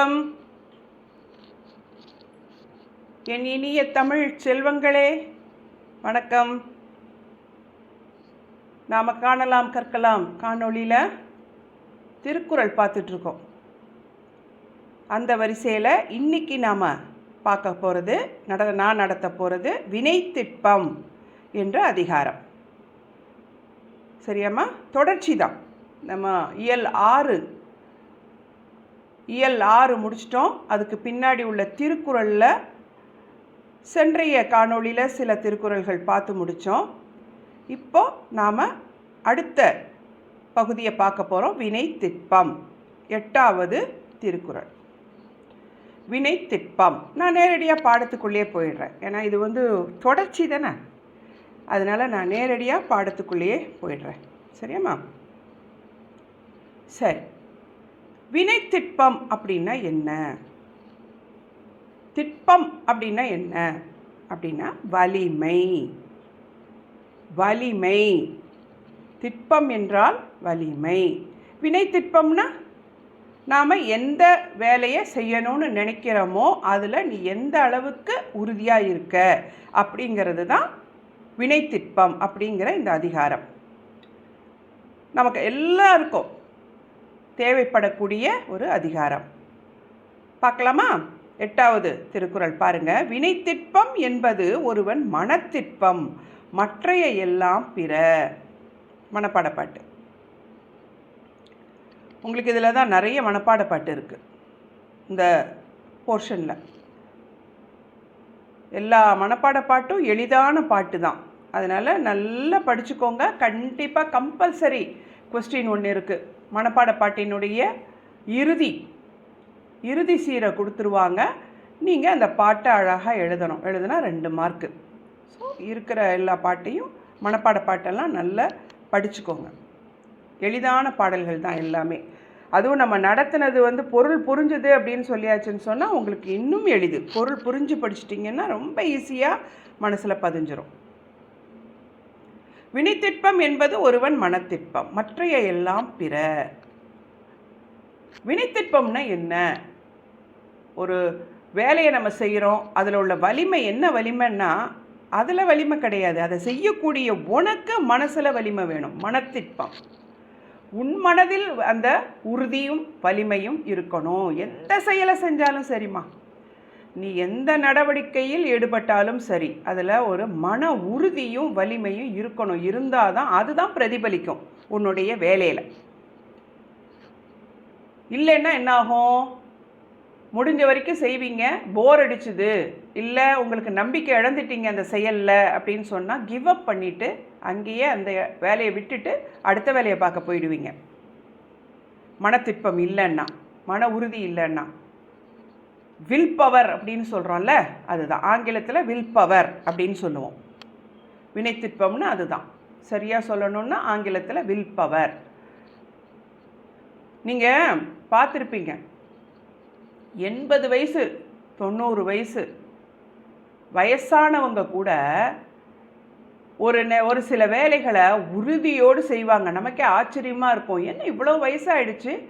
வணக்கம். என் இனிய தமிழ் செல்வங்களே வணக்கம். நாம் காணலாம் கற்கலாம். காணொளியில் திருக்குறள் பார்த்துட்ருக்கோம். அந்த வரிசையில் இன்னைக்கு நாம் பார்க்க போகிறது நட நான் நடத்த போகிறது வினைத்திட்பம் என்ற அதிகாரம். சரியாம்மா? தொடர்ச்சி தான் நம்ம இயல் ஆறு இயல் ஆறு முடிச்சிட்டோம். அதுக்கு பின்னாடி உள்ள திருக்குறளில் சென்றைய காணொளியில் சில திருக்குறள்கள் பார்த்து முடித்தோம் இப்போ நாம் அடுத்த பகுதியை பார்க்க போகிறோம் வினை திட்பம். எட்டாவது திருக்குறள். வினை திட்பம். நான் நேரடியாக பாடத்துக்குள்ளேயே போயிடுறேன். ஏன்னா இது வந்து தொடர்ச்சி தானே? அதனால் நான் நேரடியாக பாடத்துக்குள்ளேயே போயிடுறேன். சரியாம்மா சரி. வினைத்திட்பம் அப்படின்னா என்ன? திட்பம் அப்படின்னா என்ன? அப்படின்னா வலிமை. வலிமை. திட்பம் என்றால் வலிமை. வினைத்திட்பம்னா நாம் எந்த வேலையை செய்யணும்னு நினைக்கிறோமோ அதில் நீ எந்த அளவுக்கு உறுதியாக இருக்க அப்படிங்கிறது தான் வினைத்திட்பம் அப்படிங்கிற இந்த அதிகாரம். நமக்கு எல்லாருக்கும் தேவைப்படக்கூடிய ஒரு அதிகாரம். பார்க்கலாமா? எட்டாவது திருக்குறள் பாருங்க. வினைத்திட்பம் என்பது ஒருவன் மனத்திட்பம் மற்றைய எல்லாம் பிற மனப்பாட பாட்டு உங்களுக்கு இதில் தான் நிறைய மனப்பாட பாட்டு இருக்குது இந்த போர்ஷனில். எல்லா மனப்பாட பாட்டும் எளிதான பாட்டு தான். அதனால் நல்லா படிச்சுக்கோங்க. கண்டிப்பாக கம்பல்சரி கொஸ்டின் ஒன்று இருக்குது மனப்பாட பாட்டினுடைய இறுதி இறுதி சீரை கொடுத்துருவாங்க. நீங்கள் அந்த பாட்டை அழகாக எழுதணும். எழுதுனா ரெண்டு மார்க்கு. ஸோ இருக்கிற எல்லா பாட்டையும் மனப்பாட பாட்டெல்லாம் நல்லா படிச்சுக்கோங்க. எளிதான பாடல்கள் தான் எல்லாமே. அதுவும் நம்ம நடத்தினது வந்து பொருள் புரிஞ்சுது அப்படின்னு சொல்லியாச்சுன்னு சொன்னால் உங்களுக்கு இன்னும் எளிது. பொருள் புரிஞ்சு படிச்சிட்டிங்கன்னா ரொம்ப ஈஸியாக மனசில் பதிஞ்சிரும். வினைத்திட்பம் என்பது ஒருவன் மனத்திட்பம் மற்றைய எல்லாம் பிற. வினைத்திட்பம்னா என்ன? ஒரு வேலையை நம்ம செய்கிறோம் அதில் உள்ள வலிமை என்ன வலிமைன்னா அதில் வலிமை கிடையாது. அதை செய்யக்கூடிய உனக்கு மனசில் வலிமை வேணும் மனத்திட்பம் உன் மனதில் அந்த உறுதியும் வலிமையும் இருக்கணும். எந்த செயலை செஞ்சாலும் சரிம்மா. நீ எந்த நடவடிக்கையில் ஈடுபட்டாலும் சரி அதில் ஒரு மன உறுதியும் வலிமையும் இருக்கணும். இருந்தால் தான் அதுதான் பிரதிபலிக்கும் உன்னுடைய வேலையில். இல்லைன்னா என்ன ஆகும் முடிஞ்ச வரைக்கும் செய்வீங்க. போர் அடிச்சுது. இல்லை உங்களுக்கு நம்பிக்கை இழந்துட்டீங்க அந்த செயலில் அப்படின்னு சொன்னால் கிவ் அப் பண்ணிவிட்டு அங்கேயே அந்த வேலையை விட்டுட்டு அடுத்த வேலையை பார்க்க போயிடுவீங்க. மனத்திற்பம் இல்லைன்னா மன உறுதி இல்லைன்னா. வில் பவர் அப்படின்னு சொல்கிறோம்ல அதுதான். ஆங்கிலத்தில் வில் பவர் அப்படின்னு சொல்லுவோம். வினைத்திற்பம்னு அதுதான். சரியாக சொல்லணும்னா ஆங்கிலத்தில் வில் பவர் நீங்கள் பார்த்துருப்பீங்க. எண்பது வயசு தொண்ணூறு வயசு வயசானவங்க கூட ஒரு நெ ஒரு சில வேலைகளை உறுதியோடு செய்வாங்க. நமக்கே ஆச்சரியமாக இருக்கும். என்ன இவ்வளோ வயசாயிடுச்சு?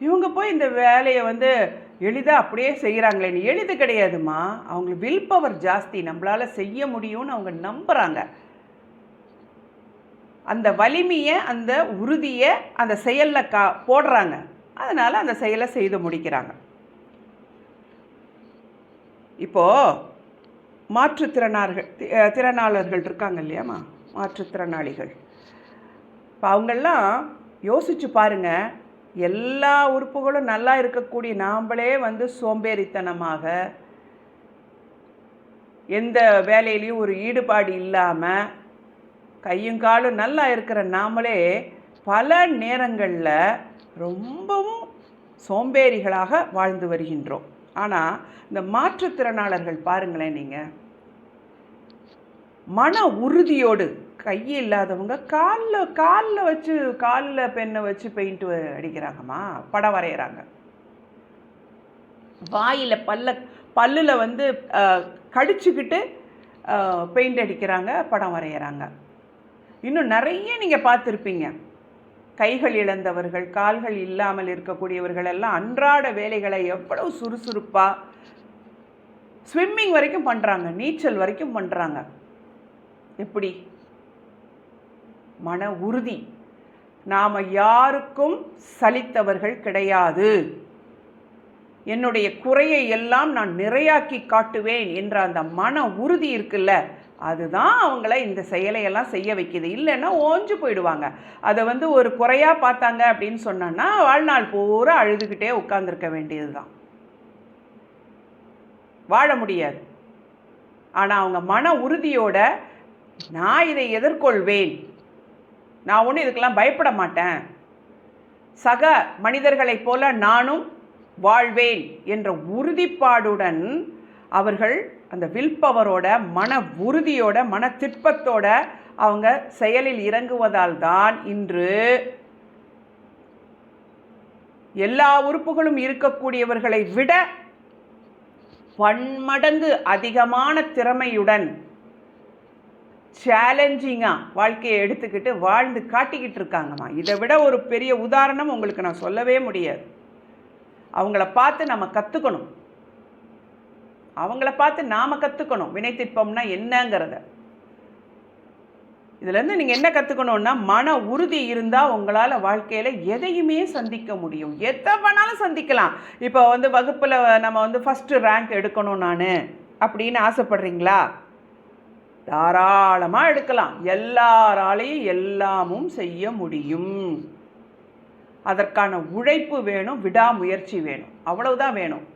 இவங்க போய் இந்த வேலையை வந்து எளிதாக அப்படியே செய்கிறாங்களேன்னு எளிது கிடையாதுமா அவங்களுக்கு வில் பவர் ஜாஸ்தி. நம்மளால் செய்ய முடியும்னு அவங்க நம்புகிறாங்க அந்த வலிமையை அந்த உறுதியை அந்த செயலில் கா போடுறாங்க. அதனால் அந்த செயலை செய்து முடிக்கிறாங்க. இப்போது மாற்றுத்திறனார்கள் திறனாளர்கள் இருக்காங்க இல்லையாம்மா? மாற்றுத்திறனாளிகள். இப்போ அவங்கெல்லாம் யோசிச்சு பாருங்கள் எல்லா உறுப்புகளும் நல்லா இருக்கக்கூடிய நாம்களே வந்து சோம்பேறித்தனமாக எந்த வேலையிலையும் ஒரு ஈடுபாடு இல்லாமல் கையும் காலும் நல்லா இருக்கிற நாமளே பல நேரங்களில் ரொம்பவும் சோம்பேறிகளாக வாழ்ந்து வருகின்றோம். ஆனால் இந்த மாற்றுத்திறனாளர்கள் பாருங்களேன் நீங்கள் மன உறுதியோடு கை இல்லாதவங்க காலில் காலில் வச்சு காலில் பெண்ணை வச்சு பெயிண்ட் அடிக்கிறாங்கம்மா. படம் வரைகிறாங்க வாயில் பல்ல பல்லில் வந்து கடிச்சுக்கிட்டு பெயிண்ட் அடிக்கிறாங்க படம் வரைகிறாங்க இன்னும் நிறைய நீங்கள் பார்த்துருப்பீங்க. கைகள் இழந்தவர்கள் கால்கள் இல்லாமல் இருக்கக்கூடியவர்கள் எல்லாம் அன்றாட வேலைகளை எவ்வளவு சுறுசுறுப்பாக ஸ்விம்மிங் வரைக்கும் பண்ணுறாங்க நீச்சல் வரைக்கும் பண்ணுறாங்க எப்படி? மன உறுதி. நாம் யாருக்கும் சலித்தவர்கள் கிடையாது. என்னுடைய குறையை எல்லாம் நான் நிறையாக்கி காட்டுவேன் என்ற அந்த மன உறுதி இருக்குல்ல அதுதான் அவங்கள இந்த செயலையெல்லாம் செய்ய வைக்கிது. இல்லைன்னா ஓஞ்சு போயிடுவாங்க. அதை வந்து ஒரு குறையாக பார்த்தாங்க அப்படின்னு சொன்னோன்னா வாழ்நாள் பூரா அழுதுகிட்டே உட்காந்துருக்க வேண்டியது தான் வாழ முடியாது. ஆனால் அவங்க மன உறுதியோட நான் இதை எதிர்கொள்வேன். நான் ஒன்றும் இதுக்கெல்லாம் பயப்பட மாட்டேன். சக மனிதர்களைப் போல நானும் வாழ்வேன் என்ற உறுதிப்பாடுடன் அவர்கள் அந்த வில்பவரோட மன உறுதியோட மன திட்பத்தோட அவங்க செயலில் இறங்குவதால் தான் இன்று எல்லா உறுப்புகளும் இருக்கக்கூடியவர்களை விட பன்மடங்கு அதிகமான திறமையுடன் சேலஞ்சிங்காக வாழ்க்கையை எடுத்துக்கிட்டு வாழ்ந்து காட்டிக்கிட்டு இருக்காங்கம்மா. இதை விட ஒரு பெரிய உதாரணம் உங்களுக்கு நான் சொல்லவே முடியாது. அவங்கள பார்த்து நம்ம கற்றுக்கணும் அவங்கள பார்த்து நாம் கற்றுக்கணும் வினைத்திற்பம்னா என்னங்கிறத. இதுலேருந்து நீங்கள் என்ன கற்றுக்கணுன்னா மன உறுதி இருந்தால் உங்களால் வாழ்க்கையில் எதையுமே சந்திக்க முடியும். எதை வேணாலும் சந்திக்கலாம். இப்போ வந்து வகுப்பில் நம்ம வந்து ஃபஸ்ட்டு ரேங்க் எடுக்கணும் நான் அப்படின்னு ஆசைப்படுறீங்களா? தாராளமாக எடுக்கலாம். எல்லாராலையும் எல்லாமும் செய்ய முடியும். அதற்கான உழைப்பு வேணும் விடாமுயற்சி வேணும். அவ்வளவுதான் வேணும்.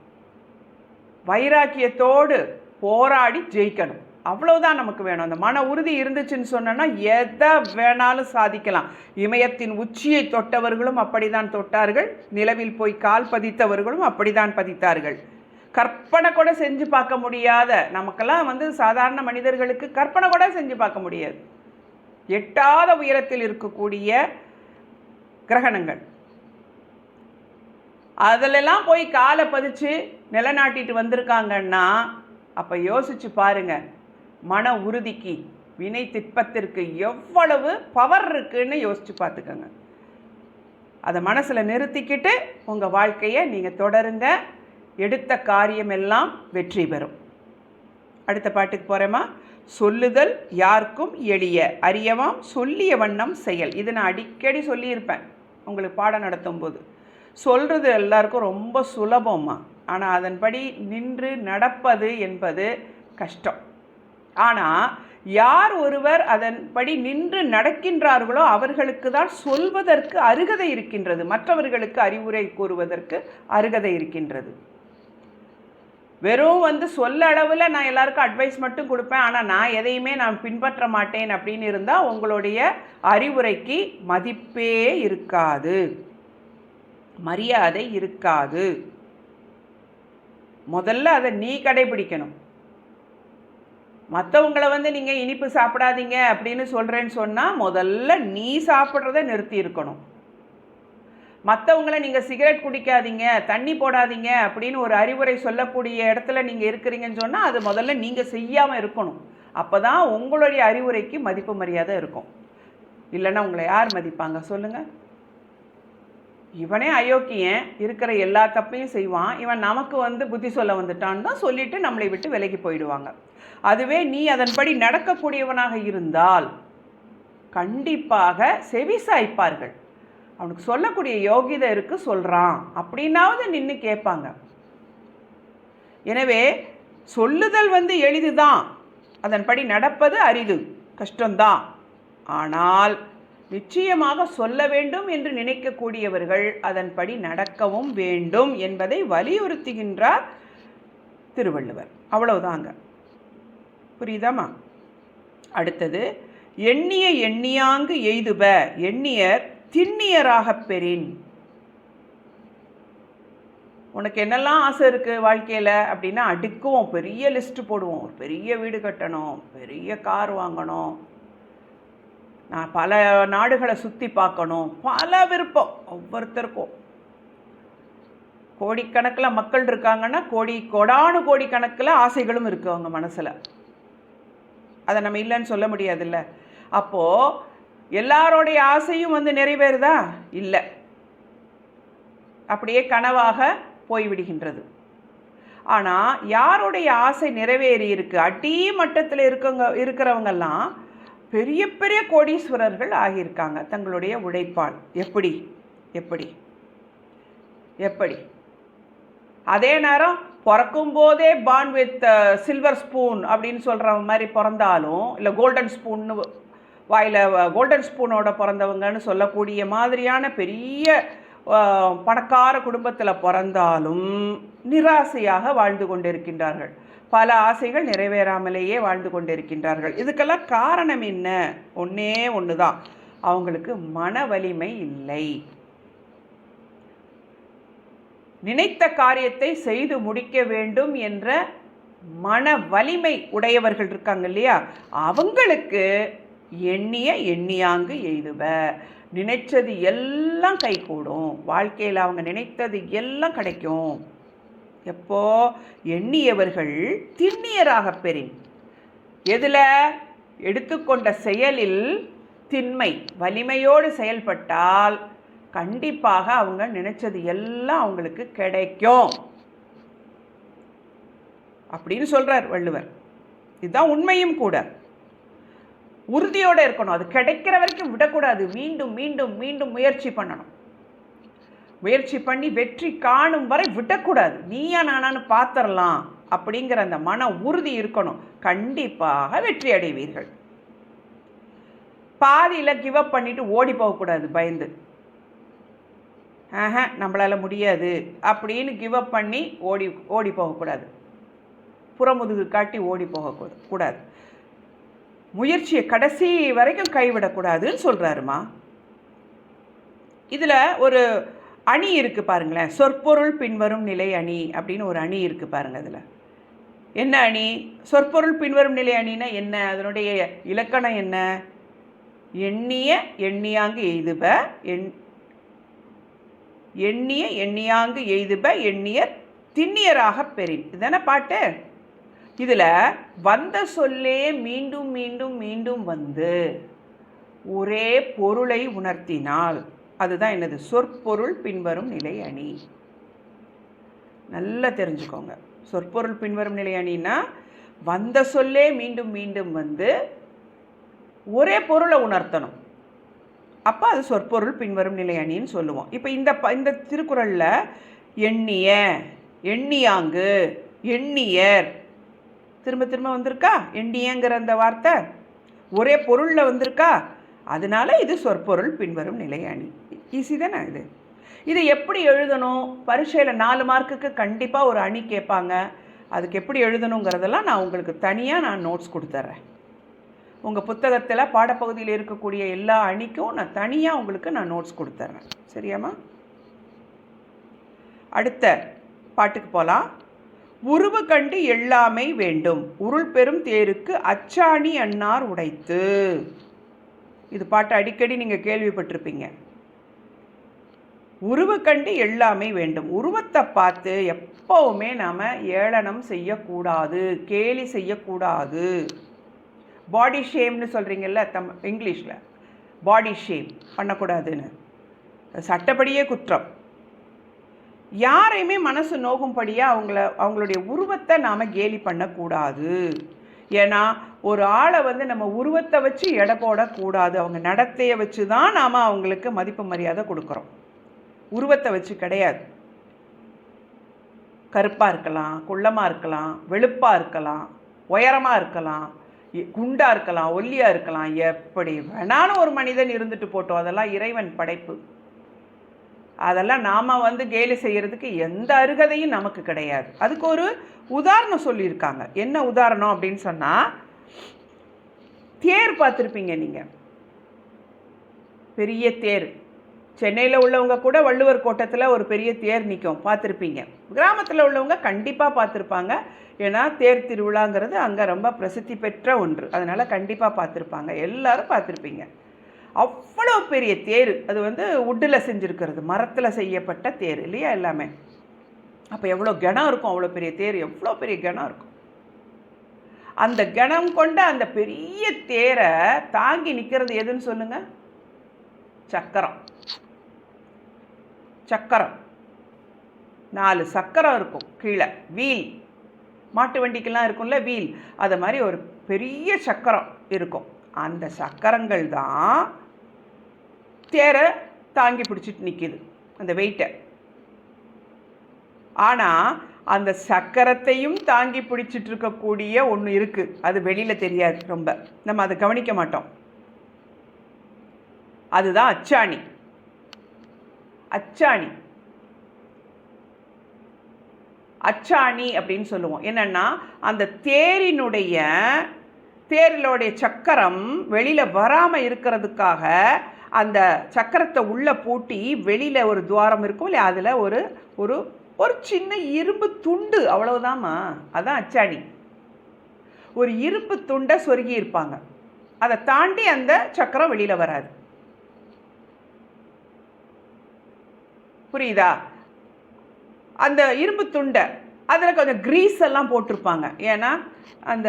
வைராக்கியத்தோடு போராடி ஜெயிக்கணும். அவ்வளவுதான் நமக்கு வேணும். அந்த மன உறுதி இருந்துச்சுன்னு சொன்னோன்னா எதை வேணாலும் சாதிக்கலாம். இமயத்தின் உச்சியை தொட்டவர்களும் அப்படிதான் தொட்டார்கள். நிலவில் போய் கால் பதித்தவர்களும் அப்படிதான் பதித்தார்கள். கற்பனை கூட செஞ்சு பார்க்க முடியாத நமக்கெல்லாம் வந்து சாதாரண மனிதர்களுக்கு கற்பனை கூட செஞ்சு பார்க்க முடியாது. எட்டாத உயரத்தில் இருக்கக்கூடிய கிரகணங்கள். அதிலெல்லாம் போய் காலை பதிச்சு நிலநாட்டிட்டு வந்திருக்காங்கன்னா அப்போ யோசிச்சு பாருங்க மன உறுதிக்கு வினை திட்பத்திற்கு எவ்வளவு பவர் இருக்குன்னு யோசிச்சு பார்த்துக்கோங்க. அதை மனசில் நிறுத்திக்கிட்டு உங்கள் வாழ்க்கையை நீங்கள் தொடருங்க. எடுத்த காரியமெல்லாம் வெற்றி பெறும். அடுத்த பாட்டுக்கு போகிறேம்மா சொல்லுதல் யாருக்கும் எளிய. அறியவாம் சொல்லிய வண்ணம் செயல். இது நான் அடிக்கடி சொல்லியிருப்பேன். உங்களுக்கு பாடம் நடத்தும் போது. சொல்கிறது எல்லாருக்கும் ரொம்ப சுலபம்மா. ஆனால் அதன்படி நின்று நடப்பது என்பது கஷ்டம். ஆனால் யார் ஒருவர் அதன்படி நின்று நடக்கின்றார்களோ அவர்களுக்கு தான் சொல்வதற்கு அருகதை இருக்கின்றது. மற்றவர்களுக்கு அறிவுரை கூறுவதற்கு அருகதை இருக்கின்றது. வெறும் வந்து சொல்ல அளவில் நான் எல்லாருக்கும் அட்வைஸ் மட்டும் கொடுப்பேன். ஆனால் நான் எதையுமே நான் பின்பற்ற மாட்டேன் அப்படின்னு இருந்தால் உங்களுடைய அறிவுரைக்கு மதிப்பே இருக்காது. மரியாதை இருக்காது. முதல்ல அதை நீ கடைபிடிக்கணும். மற்றவங்களை வந்து நீங்கள் இனிப்பு சாப்பிடாதீங்க அப்படின்னு சொல்கிறேன்னு சொன்னால் முதல்ல நீ சாப்பிட்றத நிறுத்தி இருக்கணும். மற்றவங்கள நீங்கள் சிகரெட் குடிக்காதீங்க தண்ணி போடாதீங்க அப்படின்னு ஒரு அறிவுரை சொல்லக்கூடிய இடத்துல நீங்கள் இருக்கிறீங்கன்னு சொன்னால் அது முதல்ல நீங்கள் செய்யாமல் இருக்கணும். அப்போ தான் உங்களுடைய அறிவுரைக்கு மதிப்பு மரியாதை இருக்கும். இல்லைன்னா உங்களை யார் மதிப்பாங்க? சொல்லுங்கள் இவனே அயோக்கியன் இருக்கிற எல்லா தப்பையும் செய்வான். இவன் நமக்கு வந்து புத்தி சொல்ல வந்துட்டான்னு தான் சொல்லிட்டு நம்மளை விட்டு விலகி போயிடுவாங்க. அதுவே நீ அதன்படி நடக்கக்கூடியவனாக இருந்தால் கண்டிப்பாக செவி சாய்ப்பார்கள் அவனுக்கு சொல்லக்கூடிய யோகிதை இருக்கு சொல்கிறான் அப்படின்னாவது நின்று கேட்பாங்க. எனவே சொல்லுதல் வந்து எளிதுதான். அதன்படி நடப்பது அரிது கஷ்டம்தான். ஆனால் நிச்சயமாக சொல்ல வேண்டும் என்று நினைக்கக்கூடியவர்கள் அதன்படி நடக்கவும் வேண்டும் என்பதை வலியுறுத்துகின்றார் திருவள்ளுவர். அவ்வளவுதாங்க. புரியுதாமா அடுத்தது எண்ணிய எண்ணியாங்கு எய்துப எண்ணியர் திண்ணியராகப் பெறேன். உனக்கு என்னெல்லாம் ஆசை இருக்குது வாழ்க்கையில்? அப்படின்னா அடுக்குவோம் பெரிய லிஸ்ட்டு போடுவோம். ஒரு பெரிய வீடு கட்டணும் பெரிய கார் வாங்கணும். நான் பல நாடுகளை சுற்றி பார்க்கணும். பல விருப்பம் ஒவ்வொருத்தருக்கும். கோடிக்கணக்கில் மக்கள் இருக்காங்கன்னா கோடி கோடானு கோடி கணக்கில் ஆசைகளும் இருக்குது அவங்க மனசில். அதை நம்ம இல்லைன்னு சொல்ல முடியாதுல்ல. அப்போது எல்லாரோடைய ஆசையும் வந்து நிறைவேறுதா? இல்லை. அப்படியே கனவாக போய்விடுகின்றது. ஆனால் யாருடைய ஆசை நிறைவேறி இருக்கு? அடி மட்டத்தில் இருக்கவங்க இருக்கிறவங்கெல்லாம் பெரிய பெரிய கோடீஸ்வரர்கள் ஆகியிருக்காங்க. தங்களுடைய உழைப்பால். எப்படி? எப்படி? எப்படி? அதே நேரம் பிறக்கும் போதே பான் வித் சில்வர் ஸ்பூன் அப்படின்னு சொல்கிற மாதிரி பிறந்தாலும் இல்லை கோல்டன் ஸ்பூன்னு வாயில் கோல்டன் ஸ்பூனோட பிறந்தவங்கன்னு சொல்லக்கூடிய மாதிரியான பெரிய பணக்கார குடும்பத்தில் பிறந்தாலும் நிராசையாக வாழ்ந்து கொண்டிருக்கின்றார்கள். பல ஆசைகள் நிறைவேறாமலேயே வாழ்ந்து கொண்டிருக்கின்றார்கள். இதுக்கெல்லாம் காரணம் என்ன? ஒன்றே ஒன்று தான் அவங்களுக்கு மன வலிமை இல்லை. நினைத்த காரியத்தை செய்து முடிக்க வேண்டும் என்ற மன வலிமை உடையவர்கள் இருக்காங்க இல்லையா? அவங்களுக்கு எண்ணிய எண்ணியாங்கு எய்துவ. நினைச்சது எல்லாம் கைகூடும். வாழ்க்கையில் அவங்க நினைத்தது எல்லாம் கிடைக்கும். எப்போ? எண்ணியவர்கள் திண்ணியராக பெறின். எதில்? எடுத்துக்கொண்ட செயலில் திண்மை வலிமையோடு செயல்பட்டால் கண்டிப்பாக அவங்க நினைச்சது எல்லாம் அவங்களுக்கு கிடைக்கும். அப்படின்னு சொல்கிறார் வள்ளுவர். இதுதான் உண்மையும் கூட. உறுதியோடு இருக்கணும். அது கிடைக்கிற வரைக்கும் விடக்கூடாது. மீண்டும் மீண்டும் மீண்டும் முயற்சி பண்ணணும். முயற்சி பண்ணி வெற்றி காணும் வரை விடக்கூடாது. நீயா நானான்னு பார்த்துடலாம் அப்படிங்கிற அந்த மன உறுதி இருக்கணும். கண்டிப்பாக வெற்றி அடைவீர்கள். பாதியில் கிவ் அப் பண்ணிட்டு ஓடி போகக்கூடாது பயந்து. ஆஹ நம்மளால் முடியாது அப்படின்னு கிவ் அப் பண்ணி ஓடி ஓடி போகக்கூடாது. புறமுதுகு காட்டி ஓடி போகக்கூடாது கூடாது. முயற்சியை கடைசி வரைக்கும் கைவிடக்கூடாதுன்னு சொல்கிறாருமா இதில் ஒரு அணி இருக்குது பாருங்களேன். சொற்பொருள் பின்வரும் நிலை அணி அப்படின்னு ஒரு அணி இருக்குது பாருங்கள் அதில் என்ன அணி? சொற்பொருள் பின்வரும் நிலை அணினா என்ன? அதனுடைய இலக்கணம் என்ன? எண்ணிய எண்ணியாங்கு எய்துப எண் எண்ணிய எண்ணியாங்கு எய்துப எண்ணியர் திண்ணியராக பெறின். இதானே பாட்டு? இதில் வந்த சொல்லே மீண்டும் மீண்டும் மீண்டும் வந்து ஒரே பொருளை உணர்த்தினால் அதுதான் என்னது? சொற்பொருள் பின்வரும் நிலை அணி. நல்லா தெரிஞ்சுக்கோங்க. சொற்பொருள் பின்வரும் நிலை அணின்னா வந்த சொல்லே மீண்டும் மீண்டும் வந்து ஒரே பொருளை உணர்த்தணும். அப்போ அது சொற்பொருள் பின்வரும் நிலை அணின்னு சொல்லுவோம். இப்போ இந்த ப இந்த திருக்குறளில் எண்ணிய எண்ணியாங்கு எண்ணியர் திரும்ப திரும்ப வந்திருக்கா? எண்ணியங்கிற அந்த வார்த்தை ஒரே பொருளில் வந்திருக்கா? அதனால இது சொற்பொருள் பின்வரும் நிலையாணி ஈஸி தானே இது? இதை எப்படி எழுதணும்? பரீட்சையில் நாலு மார்க்குக்கு கண்டிப்பாக ஒரு அணி கேட்பாங்க. அதுக்கு எப்படி எழுதணுங்கிறதெல்லாம் நான் உங்களுக்கு தனியாக நான் நோட்ஸ் கொடுத்துட்றேன் உங்கள் புத்தகத்தில் பாடப்பகுதியில் இருக்கக்கூடிய எல்லா அணிக்கும் நான் தனியாக உங்களுக்கு நான் நோட்ஸ் கொடுத்துட்றேன் சரியாம்மா? அடுத்த பாட்டுக்கு போகலாம் உருவு கண்டு எல்லாமே வேண்டும். உருள் பெரும் தேருக்கு அச்சாணி அன்னார் உடைத்து. இது பாட்டு அடிக்கடி நீங்கள் கேள்விப்பட்டிருப்பீங்க. உருவு கண்டு எல்லாமே வேண்டும். உருவத்தை பார்த்து எப்போவுமே நாம் ஏளனம் செய்யக்கூடாது கேலி செய்யக்கூடாது. பாடி ஷேம்னு சொல்கிறீங்கல்ல தம் இங்கிலீஷில். பாடி ஷேம் பண்ணக்கூடாதுன்னு. சட்டப்படியே குற்றம். யாரையுமே மனசு நோகும்படியாக அவங்கள அவங்களுடைய உருவத்தை நாம் கேலி பண்ணக்கூடாது. ஏன்னா ஒரு ஆளை வந்து நம்ம உருவத்தை வச்சு எடை போடக்கூடாது. அவங்க நடத்தையை வச்சு தான் நாம் அவங்களுக்கு மதிப்பு மரியாதை கொடுக்குறோம். உருவத்தை வச்சு கிடையாது. கருப்பாக இருக்கலாம் குள்ளமாக இருக்கலாம் வெளுப்பாக இருக்கலாம் உயரமாக இருக்கலாம் குண்டாக இருக்கலாம் ஒல்லியாக இருக்கலாம். எப்படி வேணாலும் ஒரு மனிதன் இருந்துட்டு போட்டோம். அதெல்லாம் இறைவன் படைப்பு. அதெல்லாம் நாம் வந்து கேலி செய்கிறதுக்கு எந்த அருகதையும் நமக்கு கிடையாது. அதுக்கு ஒரு உதாரணம் சொல்லியிருக்காங்க. என்ன உதாரணம் அப்படின்னு சொன்னால் தேர் பார்த்துருப்பீங்க நீங்கள் பெரிய தேர். சென்னையில் உள்ளவங்க கூட வள்ளுவர் கோட்டத்தில் ஒரு பெரிய தேர் நிற்கும் பார்த்துருப்பீங்க. கிராமத்தில் உள்ளவங்க கண்டிப்பாக பார்த்துருப்பாங்க. ஏன்னா தேர் திருவிழாங்கிறது அங்கே ரொம்ப பிரசித்தி பெற்ற ஒன்று. அதனால் கண்டிப்பாக பார்த்துருப்பாங்க. எல்லோரும் பார்த்துருப்பீங்க. அவ்வளோ பெரிய தேர். அது வந்து உட்டில் செஞ்சுருக்கிறது. மரத்தில் செய்யப்பட்ட தேர் இல்லையா எல்லாமே? அப்போ எவ்வளோ கிணம் இருக்கும் அவ்வளோ பெரிய தேர் எவ்வளோ பெரிய கிணம் இருக்கும்? அந்த கிணம் கொண்ட அந்த பெரிய தேரை தாங்கி நிற்கிறது எதுன்னு சொல்லுங்கள் சக்கரம். சக்கரம். நாலு சக்கரம் இருக்கும் கீழே. வீல். மாட்டு வண்டிக்கெல்லாம் இருக்கும்ல வீல். அது மாதிரி ஒரு பெரிய சக்கரம் இருக்கும். அந்த சக்கரங்கள் தான் தேரை தாங்கி பிடிச்சிட்டு நிற்கிது அந்த வெயிட்டை ஆனால் அந்த சக்கரத்தையும் தாங்கி பிடிச்சிட்டு இருக்கக்கூடிய ஒன்று இருக்குது அது வெளியில் தெரியாது ரொம்ப. நம்ம அதை கவனிக்க மாட்டோம். அதுதான் அச்சாணி. அச்சாணி. அச்சாணி அப்படின்னு சொல்லுவோம். என்னென்னா அந்த தேரினுடைய தேரிலோடைய சக்கரம் வெளியில் வராமல் இருக்கிறதுக்காக அந்த சக்கரத்தை உள்ளே பூட்டி வெளியில் ஒரு துவாரம் இருக்கும் இல்லையா அதில் ஒரு ஒரு ஒரு சின்ன இரும்பு துண்டு அவ்வளவுதாம்மா. அதான் அச்சாணி. ஒரு இரும்பு துண்டை சொருகி இருப்பாங்க. அதை தாண்டி அந்த சக்கரம் வெளியில் வராது. புரியுதா? அந்த இரும்பு துண்டை அதில் கொஞ்சம் க்ரீஸ் எல்லாம் போட்டிருப்பாங்க. ஏன்னா அந்த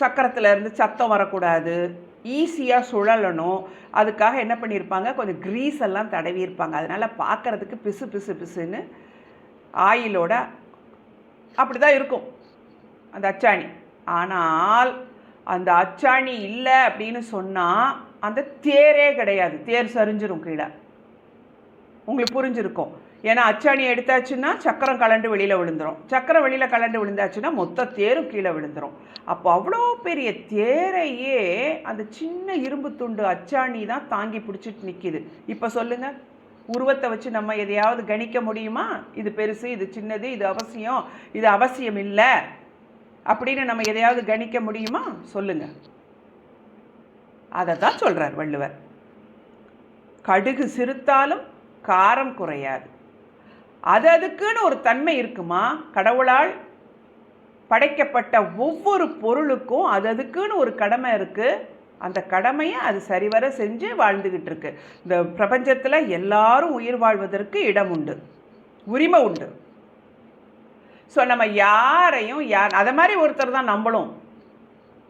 சக்கரத்தில் இருந்து சத்தம் வரக்கூடாது. ஈஸியாக சுழலணும். அதுக்காக என்ன பண்ணியிருப்பாங்க கொஞ்சம் க்ரீஸ் எல்லாம் தடவி இருப்பாங்க. அதனால் பார்க்குறதுக்கு பிசு பிசு பிசுன்னு ஆயிலோட அப்படி தான் இருக்கும். அந்த அச்சாணி. ஆனால் அந்த அச்சாணி இல்லை அப்படின்னு சொன்னால் அந்த தேரே கிடையாது. தேர் சரிஞ்சிரும் கீழே. உங்களுக்கு புரிஞ்சிருக்கும். ஏன்னா அச்சாணி எடுத்தாச்சுன்னா சக்கரம் கலண்டு வெளியில் விழுந்துரும். சக்கரம் வெளியில் கலண்டு விழுந்தாச்சுன்னா மொத்த தேரும் கீழே விழுந்துடும் அப்போ அவ்வளோ பெரிய தேரையே அந்த சின்ன இரும்பு துண்டு அச்சாணி தான் தாங்கி பிடிச்சிட்டு நிற்கிது இப்போ சொல்லுங்கள் உருவத்தை வச்சு நம்ம எதையாவது கணிக்க முடியுமா? இது பெருசு இது சின்னது இது அவசியம் இது அவசியம் இல்லை. அப்படின்னு நம்ம எதையாவது கணிக்க முடியுமா? சொல்லுங்க. அதை தான் சொல்கிறார் வள்ளுவர். கடுகு சிறுத்தாலும் காரம் குறையாது. அது அதுக்குன்னு ஒரு தன்மை இருக்குமா? கடவுளால் படைக்கப்பட்ட ஒவ்வொரு பொருளுக்கும் அது அதுக்குன்னு ஒரு கடமை இருக்குது அந்த கடமையை அது சரிவர செஞ்சு வாழ்ந்துக்கிட்டு இருக்கு. இந்த பிரபஞ்சத்தில் எல்லாரும் உயிர் வாழ்வதற்கு இடம் உண்டு. உரிமை உண்டு. ஸோ நம்ம யாரையும் யார் அதை மாதிரி ஒருத்தர் தான் நம்மளும்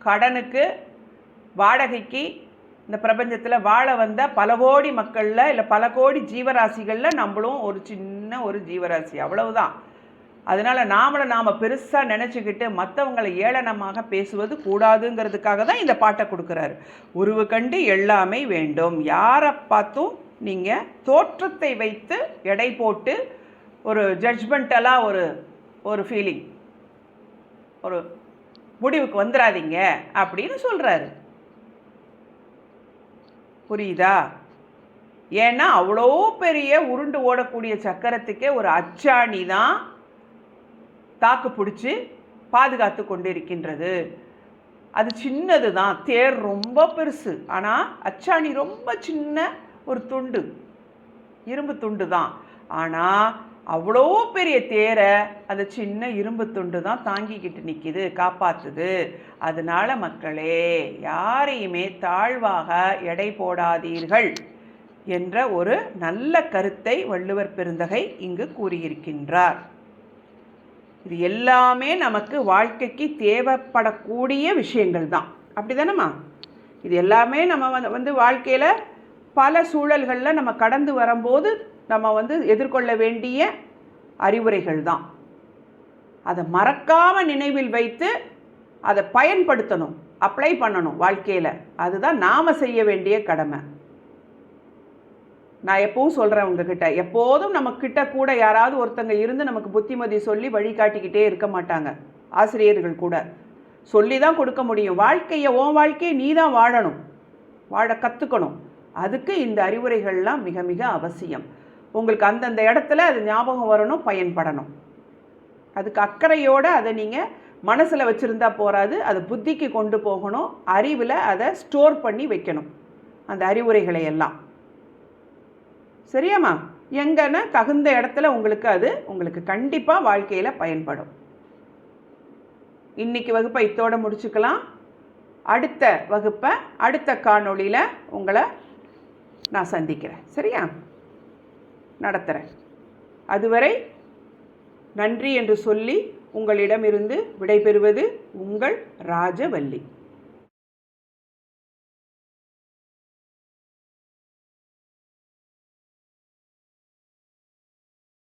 கடனுக்கு வாடகைக்கு இந்த பிரபஞ்சத்தில் வாழ வந்த பல கோடி மக்களில் இல்லை பல கோடி ஜீவராசிகளில் நம்மளும் ஒரு சின்ன ஒரு ஜீவராசி அவ்வளவுதான். அதனால் நாமளை நாம் பெருசாக நினச்சிக்கிட்டு மற்றவங்களை ஏளனமாக பேசுவது கூடாதுங்கிறதுக்காக தான் இந்த பாட்டை கொடுக்குறாரு. உருவு கண்டு எல்லாமே வேண்டும். யாரை பார்த்தும் நீங்கள் தோற்றத்தை வைத்து எடை போட்டு ஒரு ஜட்ஜ்மெண்டலாக ஒரு ஒரு ஃபீலிங் ஒரு முடிவுக்கு வந்துடாதீங்க அப்படின்னு சொல்கிறாரு புரியுதா? ஏன்னா அவ்வளோ பெரிய உருண்டு ஓடக்கூடிய சக்கரத்துக்கே ஒரு அச்சாணி தான் தாக்கு பிடிச்சி பாதுகாத்து கொண்டு இருக்கின்றது அது சின்னது தான் தேர் ரொம்ப பெருசு. ஆனால் அச்சாணி ரொம்ப சின்ன ஒரு துண்டு இரும்பு துண்டு தான் ஆனால் அவ்வளோ பெரிய தேரை அந்த சின்ன இரும்பு துண்டு தான் தாங்கிக்கிட்டு நிற்கிது காப்பாற்றுது அதனால மக்களே யாரையுமே தாழ்வாக எடை போடாதீர்கள் என்ற ஒரு நல்ல கருத்தை வள்ளுவர் பெருந்தகை இங்கு கூறியிருக்கின்றார். இது எல்லாமே நமக்கு வாழ்க்கைக்கு தேவைப்படக்கூடிய விஷயங்கள் தான். அப்படி தானேம்மா இது எல்லாமே நம்ம வந்து வந்து வாழ்க்கையில் பல சூழல்களில் நம்ம கடந்து வரும்போது நம்ம வந்து எதிர்கொள்ள வேண்டிய அறிவுரைகள் தான் அதை மறக்காமல் நினைவில் வைத்து அதை பயன்படுத்தணும் அப்ளை பண்ணணும் வாழ்க்கையில். அதுதான் நாம் செய்ய வேண்டிய கடமை. நான் எப்பவும் சொல்கிறேன் உங்ககிட்ட எப்போதும் நம்ம கிட்ட கூட யாராவது ஒருத்தங்க இருந்து நமக்கு புத்திமதி சொல்லி வழிகாட்டிக்கிட்டே இருக்க மாட்டாங்க. ஆசிரியர்கள் கூட. சொல்லி தான் கொடுக்க முடியும். வாழ்க்கையை உன் வாழ்க்கையை நீ தான் வாழணும். வாழ கற்றுக்கணும் அதுக்கு இந்த அறிவுரைகள்லாம் மிக மிக அவசியம். உங்களுக்கு அந்தந்த இடத்துல அது ஞாபகம் வரணும் பயன்படணும். அதுக்கு அக்கறையோடு அதை நீங்கள் மனசில் வச்சுருந்தா போகாது அதை புத்திக்கு கொண்டு போகணும் அறிவில் அதை ஸ்டோர் பண்ணி வைக்கணும் அந்த அறிவுரைகளை எல்லாம். சரியாம்மா? எங்கன்னா தகுந்த இடத்துல உங்களுக்கு அது உங்களுக்கு கண்டிப்பாக வாழ்க்கையில் பயன்படும். இன்னைக்கு வகுப்பை இத்தோடு முடிச்சுக்கலாம். அடுத்த வகுப்பை அடுத்த காணொளியில் உங்களை நான் சந்திக்கிறேன். சரியா? நடத்துகிறேன் அதுவரை நன்றி என்று சொல்லி உங்களிடமிருந்து விடைபெறுவது உங்கள் ராஜவல்லி.